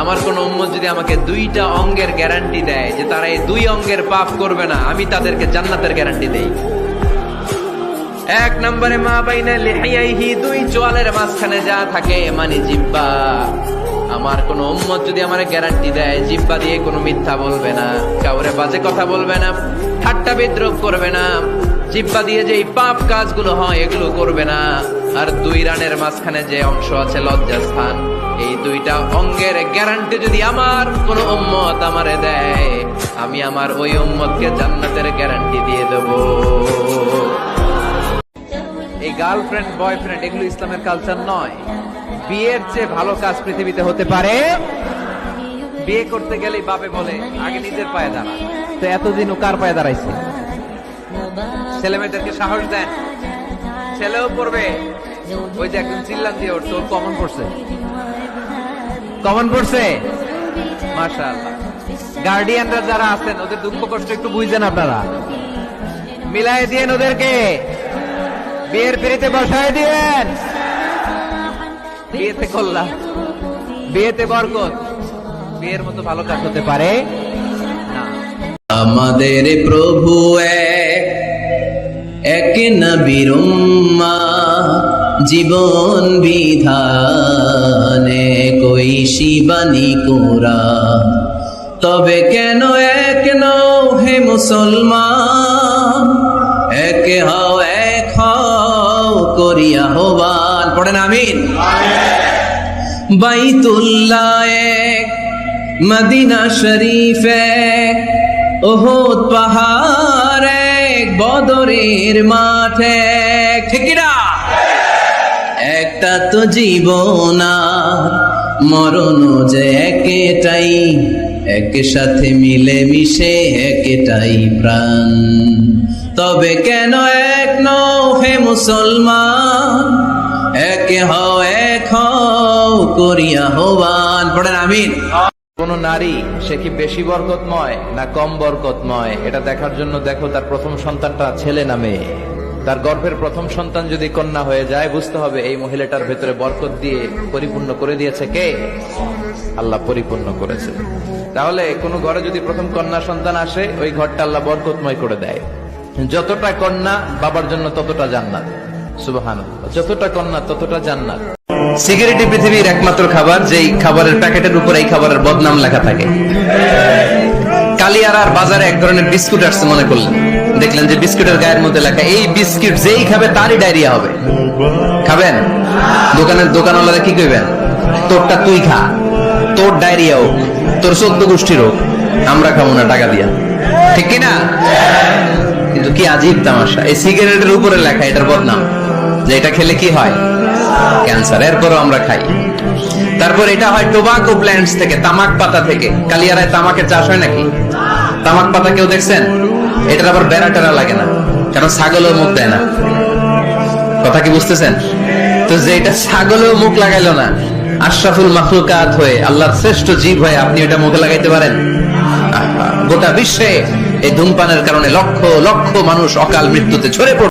আমার কোন উম্মত যদি আমাকে দুইটা অঙ্গের গ্যারান্টি দেয় যে তারা এই দুই অঙ্গের পাপ করবে না, আমি তাদেরকে জান্নাতের গ্যারান্টি দেই। এক নম্বরে মা বাইনা লিহাইহি দুই চোয়ালের মাঝখানে যা থাকে মানে জিব্বা। আমার কোন উম্মত যদি আমার গ্যারান্টি দেয়, জিব্বা দিয়ে কোনো মিথ্যা বলবে না, কাউরে বাজে কথা বলবে না, ঠাট্টা বিদ্রোহ করবে না, জিব্বা দিয়ে যে পাপ কাজগুলো হয় এগুলো করবে না। আর দুই রানের মাঝখানে যে অংশ আছে লজ্জাস্থান। এই দুইটা অঙ্গের গ্যারান্টি যদি আমার কোন উম্মত আমারে দেয়, আমি আমার ওই উম্মতকে জান্নাতের গ্যারান্টি দিয়ে দেব। এই গার্লফ্রেন্ড বয়ফ্রেন্ড এগুলো ইসলামের কালচার নয়। বিয়ের চেয়ে ভালো কাজ পৃথিবীতে হতে পারে। বিয়ে করতে গেলেই বাপে বলে, আগে নিজের পায়ে দাঁড়া। তো এতদিন ও কার পায়ে দাঁড়াইছে? ছেলে মেয়েদেরকে সাহস দেন। ছেলেও পড়বে। ওই যে একজন চিল্লান দিয়ে ওর তোর কমন পড়ছে। কমন পড়ছে মাশা গার্ডিয়ানরা যারা আছেন ওদের দুঃখ কষ্ট একটু বুঝছেন আপনারা। মিলাই দিয়েন ওদেরকে। বিয়ের পিড়িতে বসায় দিয়েন। বিয়েতে কল্যাণ। বিয়েতে বরকত। বিয়ের মতো ভালো কাজ হতে পারে না। আমাদের প্রভু এক উম্মা, জীবন বিধানে। শিবানী কোরা তবে কেন এক নও হে মুসলমান? এক হও এক হও করিয়া হবান পড়েন, আমিন। বাইতুল্লাহ এক, মদিনা শরীফ এক ওহদ পাহাড় এক, বদরের মাঠ এক। ঠিকিরা একটা তো জীবন মরণ যে একটাই এক সাথে মিলে মিশে একটাই প্রাণ। তবে কেন এক নও হে মুসলমান? এক হও এক হও করিয়া হবান পড়েন, আমিন। কোন নারী, সে কি বেশি বরকতময় না কম বরকতময়? এটা দেখার জন্য দেখো তার প্রথম সন্তানটা ছেলে না মেয়ে। তার গর্ভের প্রথম সন্তান যদি কন্যা হয়ে যায়, বুঝতে হবে এই মহিলাটার ভেতরে বরকত দিয়ে পরিপূর্ণ করে দিয়েছে কে? আল্লাহ পরিপূর্ণ করেছে। তাহলে কোন ঘরে যদি প্রথম কন্যা সন্তান আসে, ওই ঘরটা আল্লাহ বরকতময় করে দেয়। যতটা কন্যা, বাবার জন্য ততটা জান্নাত। সুবহান যতটা কন্যা, ততটা জান্নাত। সিগারেটই পৃথিবীর একমাত্র খাবার, যেই খাবারের প্যাকেটের উপর এই খাবারের বদনাম লেখা থাকে। কালিয়ারার বাজারে এক ধরনের বিস্কুট আসছে মনে করলেন। দেখলেন যে বিস্কুটের গায়ের মধ্যে লেখা, এই বিস্কুট যেই খাবে তারই ডায়রিয়া হবে। খাবেন? দোকানের দোকানওয়ালারা কি কইবেন? তোরটা তুই খা। তোর ডায়রিয়া হোক, তোর চোদ্দ গোষ্ঠীর হোক, আমরা খাব না টাকা দিয়া। ঠিক কি না কিন্তু কি আজীব তামাশা। এই সিগারেটের উপরে লেখা এটার বদনাম, যে এটা খেলে কি হয়? ক্যান্সার। এরপরও আমরা খাই। তারপর এটা হয় টোবাকো প্ল্যান্টস থেকে, তামাক পাতা থেকে। কালিয়ারায় তামাকের চাষ হয় নাকি? তামাক পাতা কেউ দেখছেন? এটার আবার বেড়া টেরা লাগে না, কারণ ছাগলও মুখ দেয় না। কথা কি বুঝতেছেন? তো যে এটা ছাগলেও মুখ লাগাইলো না, আশরাফুল মাহলুকাত হয়ে, আল্লাহর শ্রেষ্ঠ জীব হয়ে আপনি এটা মুখে লাগাইতে পারেন। গোটা বিশ্বে এই ধূমপানের কারণে লক্ষ লক্ষ মানুষ অকাল মৃত্যুতে ছড়ে পড়ে।